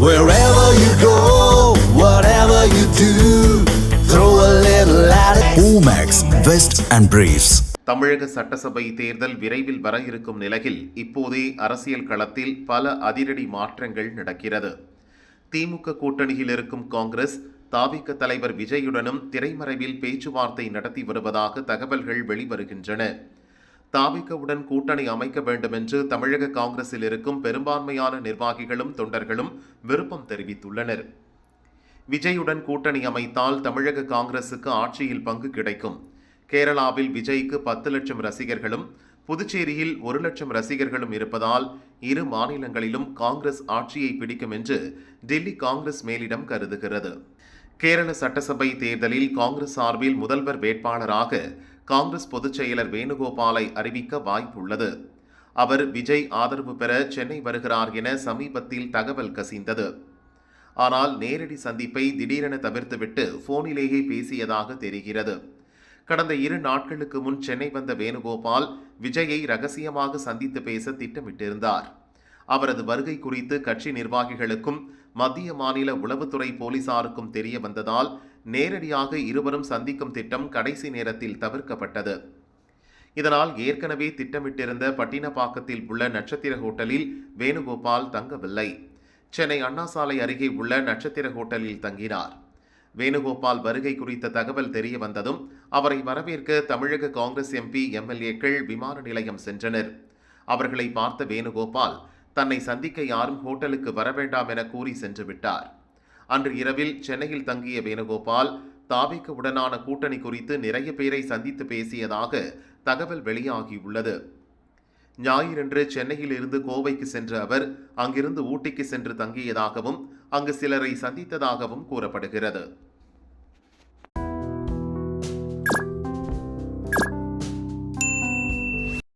Wherever you go, whatever you do, throw a little at it. Omax, Vest and Briefs. தமிழக சட்டசபை தேர்தல் விரைவில் வர இருக்கும் நிலையில் இப்போதே அரசியல் களத்தில் பல அதிரடி மாற்றங்கள் நடக்கிறது திமுக கூட்டணியில் இருக்கும் காங்கிரஸ் தாவிக தலைவர் விஜயுடனும் திரைமறைவில் பேச்சுவார்த்தை நடத்தி வருவதாக தகவல்கள் வெளிவருகின்றன தாவிகவுடன் கூட்டணி அமைக்க வேண்டும் என்று தமிழக காங்கிரஸில் இருக்கும் பெரும்பான்மையான நிர்வாகிகளும் தொண்டர்களும் விருப்பம் தெரிவித்துள்ளனர். விஜயுடன் கூட்டணி அமைத்தால் தமிழக காங்கிரசுக்கு ஆட்சியில் பங்கு கிடைக்கும். கேரளாவில் விஜய்க்கு பத்து லட்சம் ரசிகர்களும் புதுச்சேரியில் ஒரு லட்சம் ரசிகர்களும் இருப்பதால் இரு மாநிலங்களிலும் காங்கிரஸ் ஆட்சியை பிடிக்கும் என்று டெல்லி காங்கிரஸ் மேலிடம் கருதுகிறது. கேரள சட்டசபை தேர்தலில் காங்கிரஸ் சார்பில் முதல்வர் வேட்பாளராக காங்கிரஸ் பொதுச் செயலர் வேணுகோபாலை அறிவிக்க வாய்ப்புள்ளது. அவர் விஜய் ஆதரவு பெற சென்னை வருகிறார் என சமீபத்தில் தகவல் கசிந்தது. ஆனால் நேரடி சந்திப்பை திடீரென தவிர்த்துவிட்டு போனிலேயே பேசியதாக தெரிகிறது. கடந்த இரு நாட்களுக்கு முன் சென்னை வந்த வேணுகோபால் விஜயை ரகசியமாக சந்தித்து பேச திட்டமிட்டிருந்தார். அவரது வருகை குறித்து கட்சி நிர்வாகிகளுக்கும் மத்திய மாநில உளவுத்துறை போலீசாருக்கும் தெரிய வந்ததால் நேரடியாக இருவரும் சந்திக்கும் திட்டம் கடைசி நேரத்தில் தவிர்க்கப்பட்டது. இதனால் ஏற்கனவே திட்டமிட்டிருந்த பட்டினப்பாக்கத்தில் உள்ள நட்சத்திர ஹோட்டலில் வேணுகோபால் தங்கவில்லை. சென்னை அண்ணா சாலை அருகே உள்ள நட்சத்திர ஹோட்டலில் தங்கினார். வேணுகோபால் வருகை குறித்த தகவல் தெரிய வந்ததும் அவரை வரவேற்க தமிழக காங்கிரஸ் எம்பி எம்எல்ஏக்கள் விமான நிலையம் சென்றனர். அவர்களை பார்த்த வேணுகோபால் தன்னை சந்திக்க யாரும் ஹோட்டலுக்கு வர வேண்டாம் என கூறி சென்று விட்டார். அன்று இரவில் சென்னையில் தங்கிய வேணுகோபால் தாவிக்கு உடனான கூட்டணி குறித்து நிறைய பேரை சந்தித்து பேசியதாக தகவல் வெளியாகியுள்ளது. ஞாயிறன்று சென்னையில் இருந்து கோவைக்கு சென்ற அவர் அங்கிருந்து ஊட்டிக்கு சென்று தங்கியதாகவும் அங்கு சிலரை சந்தித்ததாகவும் கூறப்படுகிறது.